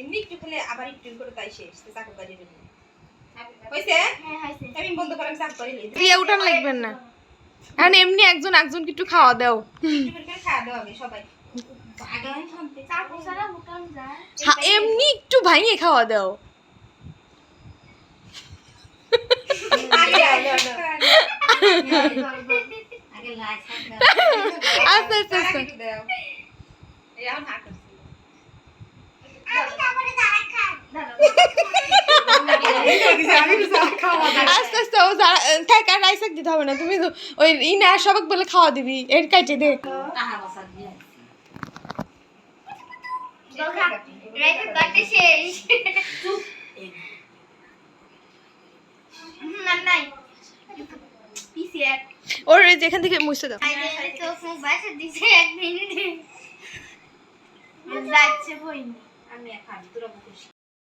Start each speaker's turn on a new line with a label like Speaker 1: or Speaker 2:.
Speaker 1: এমনি একটু খেলে আবার একটু করে তাই শেষ তো চাকু কাজে দেবো হয়েছে
Speaker 2: হ্যাঁ হয়েছে
Speaker 1: আমি বন্ধ করে আমি চাকু করে
Speaker 3: উঠান লাগবেন না। এখন এমনি একজন একজনকে একটু খাওয়া দাও।
Speaker 1: খাওয়া সবাই। আগে আমি
Speaker 3: হা- এমনি একটু ভাঙিয়ে খাওয়া দাও।
Speaker 1: আগে
Speaker 2: লাইট থাকবে
Speaker 3: আস্তে আস্তে আস্তে
Speaker 1: দাও এই এখন হাত করছি
Speaker 2: আমি তারপরে দাঁড়া খাই
Speaker 3: আস্তে আস্তে ও থাক আর রাইসাক দিতে হবে না। তুমি ওই ইনা সবাক বলে খাওয়া দিবি এর দে।
Speaker 2: কাটে এক।
Speaker 3: ওর যেখান থেকে মুছে দাও।
Speaker 2: এক যাচ্ছে বইনি
Speaker 1: আমি এখন তোরা খুশি